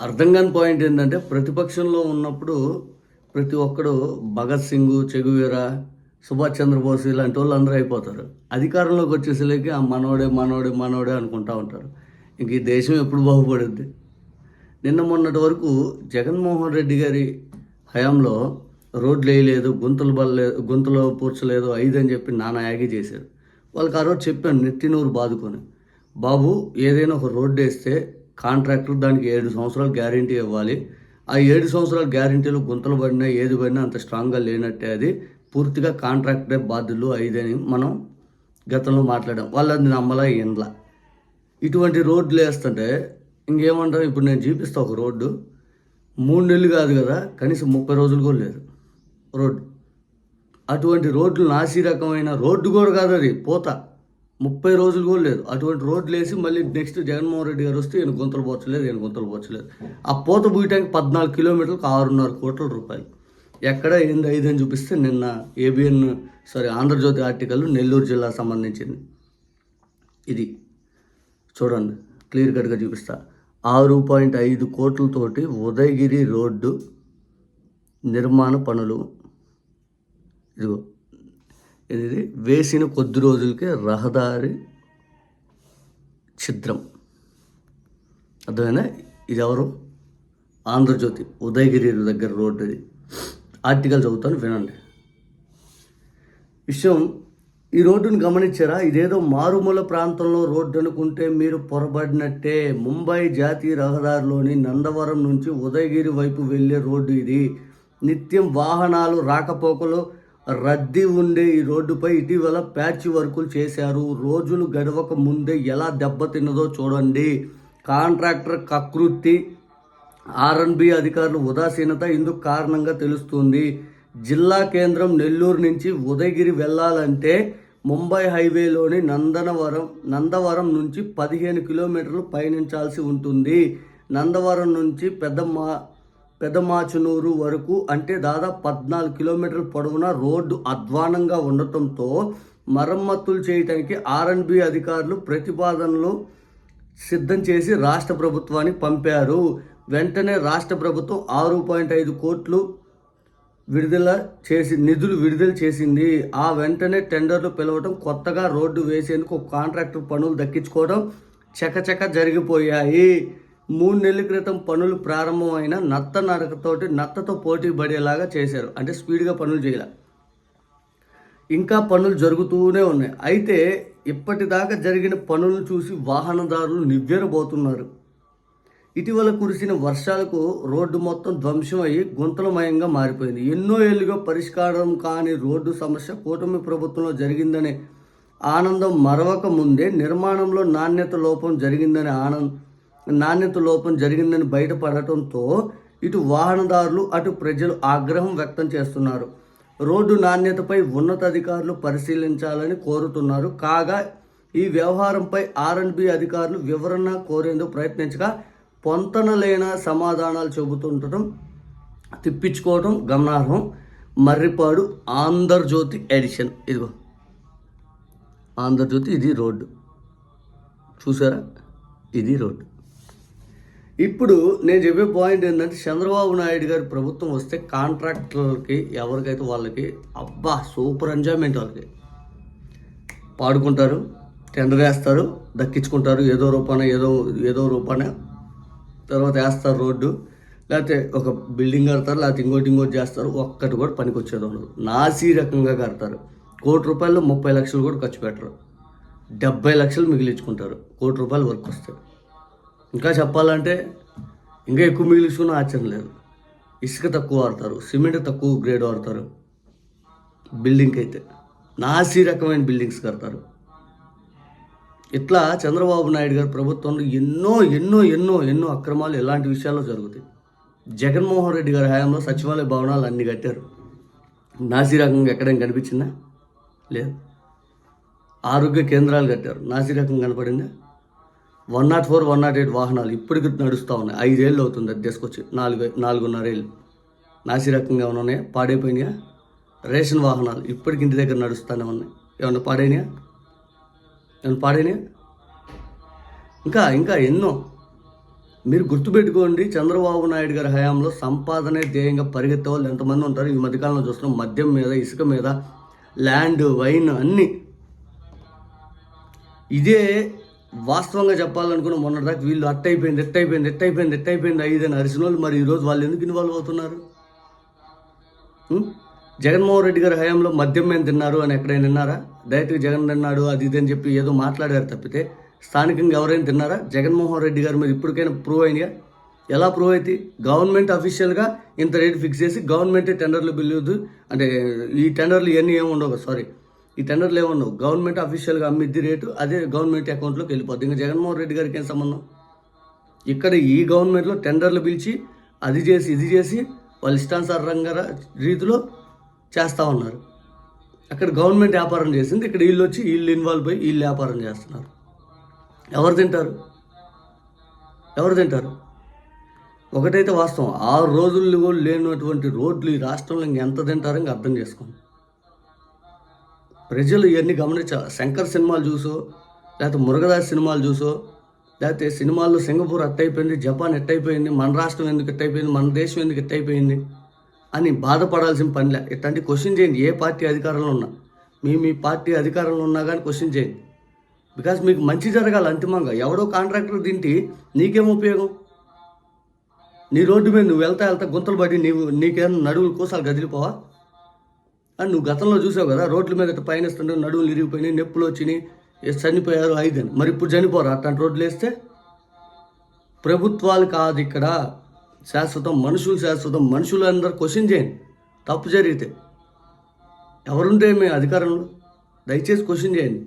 అర్థం కాని పాయింట్ ఏంటంటే ప్రతిపక్షంలో ఉన్నప్పుడు ప్రతి ఒక్కడు భగత్ సింగ్ చెగువీర సుభాష్ చంద్రబోస్ ఇలాంటి వాళ్ళు అందరూ అయిపోతారు. అధికారంలోకి వచ్చేసరికి ఆ మనోడే మనోడే మనోడే అనుకుంటా ఉంటారు. ఇంక ఈ దేశం ఎప్పుడు బాగుపడుద్ది? నిన్న మొన్నటి వరకు జగన్మోహన్ రెడ్డి గారి హయాంలో రోడ్లు వేయలేదు గుంతలు బలలేదు గుంతలు పూడ్చలేదు ఐదు అని చెప్పి నానా యాగి చేశారు. వాళ్ళకి ఆ రోజు చెప్పాను నెత్తినూరు బాదుకొని. బాబు ఏదైనా ఒక రోడ్డు వేస్తే కాంట్రాక్టర్ దానికి ఏడు సంవత్సరాలు గ్యారంటీ ఇవ్వాలి. ఆ ఏడు సంవత్సరాల గ్యారంటీలో గుంతలు పడినా ఏది పడినా అంత స్ట్రాంగ్గా లేనట్టే అది. పూర్తిగా కాంట్రాక్టరే బాధ్యులు ఐదని మనం గతంలో మాట్లాడాం. అది నమ్మలా ఎండ్లా ఇటువంటి రోడ్లు వేస్తుంటే ఇంకేమంటారు? ఇప్పుడు నేను చూపిస్తా ఒక రోడ్డు. మూడు నెలలు కాదు కదా కనీసం ముప్పై రోజులు కూడా లేదు రోడ్డు. అటువంటి రోడ్లు నాసి రకమైన రోడ్డు కూడా కాదు అది పోతా. ముప్పై రోజులు కూడా లేదు. అటువంటి రోడ్లు వేసి మళ్ళీ నెక్స్ట్ జగన్మోహన్ రెడ్డి గారు వస్తే ఈయన గుంతలు పోర్చలేదు ఈయన గుంతలు పోర్చలేదు. ఆ పోత పూయటానికి పద్నాలుగు కిలోమీటర్లకు ఆరున్నర కోట్ల రూపాయలు. ఎక్కడ ఏంది ఐదు అని చూపిస్తే నిన్న ABN sorry Andhrajyothy article Nellore జిల్లా సంబంధించింది. ఇది చూడండి క్లియర్ కట్గా చూపిస్తా. ఆరు పాయింట్ ఐదు కోట్లతోటి ఉదయగిరి రోడ్డు నిర్మాణ పనులు. ఇదిగో. ఇది వేసిన కొద్ది రోజులకే రహదారి ఛిద్రం. అర్థమైనా ఇది ఎవరు ఆంధ్రజ్యోతి ఉదయగిరి దగ్గర రోడ్డు అది ఆర్టికల్ చదువుతాను వినండి. విషయం ఈ రోడ్డును గమనించారా? ఇదేదో మారుమూల ప్రాంతంలో రోడ్డు అనుకుంటే మీరు పొరబడినట్టే. ముంబై జాతీయ రహదారిలోని నందవరం నుంచి ఉదయగిరి వైపు వెళ్ళే రోడ్డు ఇది. నిత్యం వాహనాలు రాకపోకలు రద్దీ ఉండే ఈ రోడ్డుపై ఇటీవల ప్యాచ్ వర్కులు చేశారు. రోజులు గడవక ముందే ఎలా దెబ్బతిన్నదో చూడండి. కాంట్రాక్టర్ కకృతి ఆర్ఎన్బి అధికారులు ఉదాసీనత ఇందుకు కారణంగా తెలుస్తుంది. జిల్లా కేంద్రం నెల్లూరు నుంచి ఉదయగిరి వెళ్ళాలంటే ముంబై హైవేలోని నందనవరం నందవరం నుంచి పదిహేను కిలోమీటర్లు పయనించాల్సి ఉంటుంది. నందవరం నుంచి పెద్ద మా పెదమాచునూరు వరకు అంటే దాదాపు పద్నాలుగు కిలోమీటర్ల పొడవున రోడ్డు అధ్వానంగా ఉండటంతో మరమ్మతులు చేయడానికి ఆర్ఎన్బి అధికారులు ప్రతిపాదనలు సిద్ధం చేసి రాష్ట్ర ప్రభుత్వానికి పంపారు. వెంటనే రాష్ట్ర ప్రభుత్వం ఆరు పాయింట్ ఐదు కోట్లు విడుదల చేసి నిధులు విడుదల చేసింది. ఆ వెంటనే టెండర్లు పిలవటం కొత్తగా రోడ్డు వేసేందుకు ఒక కాంట్రాక్టర్ పనులు దక్కించుకోవడం చకచక జరిగిపోయాయి. మూడు నెలల క్రితం పనులు ప్రారంభమైన నత్త నరకతోటి నత్తతో పోటీ పడేలాగా చేశారు. అంటే స్పీడ్గా పనులు చేయాలి. ఇంకా పనులు జరుగుతూనే ఉన్నాయి. అయితే ఇప్పటిదాకా జరిగిన పనులను చూసి వాహనదారులు నివ్వెరబోతున్నారు. ఇటీవల కురిసిన వర్షాలకు రోడ్డు మొత్తం ధ్వంసం అయ్యి గుంతలమయంగా మారిపోయింది. ఎన్నో ఏళ్ళుగా పరిష్కారం కాని రోడ్డు సమస్య కూటమి ప్రభుత్వంలో జరిగిందనే ఆనందం మరవక ముందే నిర్మాణంలో నాణ్యత లోపం జరిగిందనే ఆనందం నాణ్యత లోపం జరిగిందని బయటపడటంతో ఇటు వాహనదారులు అటు ప్రజలు ఆగ్రహం వ్యక్తం చేస్తున్నారు. రోడ్డు నాణ్యతపై ఉన్నతాధికారులు పరిశీలించాలని కోరుతున్నారు. కాగా ఈ వ్యవహారంపై ఆర్ఎండ్బి అధికారులు వివరణ కోరేందుకు ప్రయత్నించగా పొంతనలేన సమాధానాలు చెబుతుండటం తిప్పించుకోవడం గమనార్హం. మర్రిపాడు ఆంధ్రజ్యోతి ఎడిషన్. ఇదిగో. ఆంధ్రజ్యోతి ఇది రోడ్డు. చూసారా? ఇది రోడ్డు. ఇప్పుడు నేను చెప్పే పాయింట్ ఏంటంటే చంద్రబాబు నాయుడు గారి ప్రభుత్వం వస్తే కాంట్రాక్టర్లకి ఎవరికైతే వాళ్ళకి అబ్బా సూపర్ ఎంజాయ్మెంట్ వాళ్ళకి. పాడుకుంటారు టెండర్ వేస్తారు దక్కించుకుంటారు ఏదో రూపాన ఏదో ఏదో రూపాన. తర్వాత వేస్తారు రోడ్డు లేకపోతే ఒక బిల్డింగ్ కడతారు లేకపోతే ఇంకోటి ఇంకోటి చేస్తారు ఒక్కటి కూడా పనికి వచ్చేది ఉండదు. నాసీ రకంగా కడతారు. కోటి రూపాయలు ముప్పై లక్షలు కూడా ఖర్చు పెట్టరు. డెబ్బై లక్షలు మిగిలించుకుంటారు. కోటి రూపాయలు వర్క్ వస్తాయి. ఇంకా చెప్పాలంటే ఇంకా ఎక్కువ మిగిలించుకున్న ఆశ్చర్యం లేదు. ఇసుక తక్కువ వాడతారు సిమెంట్ తక్కువ గ్రేడ్ వాడతారు. బిల్డింగ్కి అయితే నాసి రకమైన బిల్డింగ్స్ కడతారు. ఇట్లా చంద్రబాబు నాయుడు గారి ప్రభుత్వంలో ఎన్నో ఎన్నో ఎన్నో ఎన్నో అక్రమాలు ఇలాంటి విషయాల్లో జరుగుతాయి. జగన్మోహన్ రెడ్డి గారి హయాంలో సచివాలయ భవనాలు అన్ని కట్టారు. నాసి రకంగా ఎక్కడైనా కనిపించిందా? లేదు. ఆరోగ్య కేంద్రాలు కట్టారు. నాసి రకం కనపడిందా? One not four one not eight వాహనాలు ఇప్పటికి నడుస్తూ ఉన్నాయి. ఐదేళ్ళు అవుతుంది అది తీసుకొచ్చి. నాలుగు నాలుగున్నరేళ్ళు. నాసిరకంగా ఉన్నాయి. పాడైపోయినాయా? రేషన్ వాహనాలు ఇప్పటికి ఇంటి దగ్గర నడుస్తూనే ఉన్నాయి. ఏమన్నా పాడైనాయా? ఏమన్నా పాడైనాయా? ఇంకా ఇంకా ఎన్నో. మీరు గుర్తుపెట్టుకోండి చంద్రబాబు నాయుడు గారి హయాంలో సంపాదనే ధ్యేయంగా పరిగెత్తే వాళ్ళు ఎంతమంది ఉంటారు? ఈ మధ్యకాలంలో చూస్తున్నాం మద్యం మీద ఇసుక మీద ల్యాండ్ వైన్ అన్నీ. ఇదే వాస్తవంగా చెప్పాలనుకున్న మొన్నటిదాకా వీళ్ళు అట్టయిపోయింది ఎట్టయిపోయింది ఎట్టయిపోయింది ఎట్టయిపోయింది ఐదని అరిసిన వాళ్ళు మరి ఈరోజు వాళ్ళు ఎందుకు ఇన్వాల్వ్ అవుతున్నారు? జగన్మోహన్ రెడ్డి గారి హయాంలో మద్యం మేము తిన్నారు అని ఎక్కడైనా విన్నారా? డైరెక్ట్గా జగన్ తిన్నాడు అది ఇది అని చెప్పి ఏదో మాట్లాడారు తప్పితే స్థానికంగా ఎవరైనా తిన్నారా? జగన్మోహన్ రెడ్డి గారి మీద ఇప్పటికైనా ప్రూవ్ అయినాయా? ఎలా ప్రూవ్ అయితే? గవర్నమెంట్ అఫీషియల్గా ఇంత రేటు ఫిక్స్ చేసి గవర్నమెంటే టెండర్లు బిల్లుదు అంటే ఈ టెండర్లు ఇవన్నీ ఏమి ఉండవు సారీ ఈ టెండర్లు ఏమి ఉండవు గవర్నమెంట్ అఫీషియల్గా అమ్మిద్ది రేటు అదే గవర్నమెంట్ అకౌంట్లోకి వెళ్ళిపోద్ది. ఇంకా జగన్మోహన్ రెడ్డి గారికి ఏం సంబంధం? ఇక్కడ ఈ గవర్నమెంట్లో టెండర్లు పిలిచి అది చేసి ఇది చేసి వాళ్ళు ఇష్టానుసారంగా రీతిలో చేస్తూ ఉన్నారు. అక్కడ గవర్నమెంట్ వ్యాపారం చేసింది. ఇక్కడ వీళ్ళు వచ్చి వీళ్ళు ఇన్వాల్వ్ అయ్యి వీళ్ళు వ్యాపారం చేస్తున్నారు. ఎవరు తింటారు? ఎవరు తింటారు? ఒకటైతే వాస్తవం. ఆరు రోజుల్లో లేనటువంటి రోడ్లు ఈ రాష్ట్రంలో ఇంకెంత తింటారో ఇంకా అర్థం చేసుకోండి ప్రజలు ఇవన్నీ గమనించాలి శంకర్ సినిమాలు చూసో లేకపోతే మురుగదాస్ సినిమాలు చూసో లేకపోతే సినిమాల్లో సింగపూర్ ఎట్టయిపోయింది జపాన్ ఎట్టయిపోయింది మన రాష్ట్రం ఎందుకు ఎట్టయిపోయింది మన దేశం ఎందుకు ఎట్టయిపోయింది అని బాధపడాల్సిన పనిలే ఇట్లాంటి క్వశ్చన్ చేయండి. ఏ పార్టీ అధికారంలో ఉన్నా. మీ మీ పార్టీ అధికారంలో ఉన్నా కానీ క్వశ్చన్ చేయండి. బికాస్ మీకు మంచి జరగాలి అంతిమంగా. ఎవడో కాంట్రాక్టర్ తింటి నీకేం ఉపయోగం? నీ రోడ్డు మీద నువ్వు వెళ్తా వెళ్తా గుంతలు పడి నీవు నీకేమైనా నడువులు కోసాలు గదిలిపోవా అని నువ్వు గతంలో చూసావు కదా రోడ్ల మీద పయనిస్తుంటే నడువులు ఇరిగిపోయినాయి నొప్పులు వచ్చినాయి చనిపోయారు ఐదని. మరి ఇప్పుడు చనిపోరు? అట్లాంటి రోడ్లు వేస్తే ప్రభుత్వాలు కాదు ఇక్కడ. శాశ్వతం మనుషులు శాశ్వతం మనుషులు అందరు క్వశ్చన్ చేయండి. తప్పు జరిగితే ఎవరుంటే మీ అధికారంలో? దయచేసి క్వశ్చన్ చేయండి.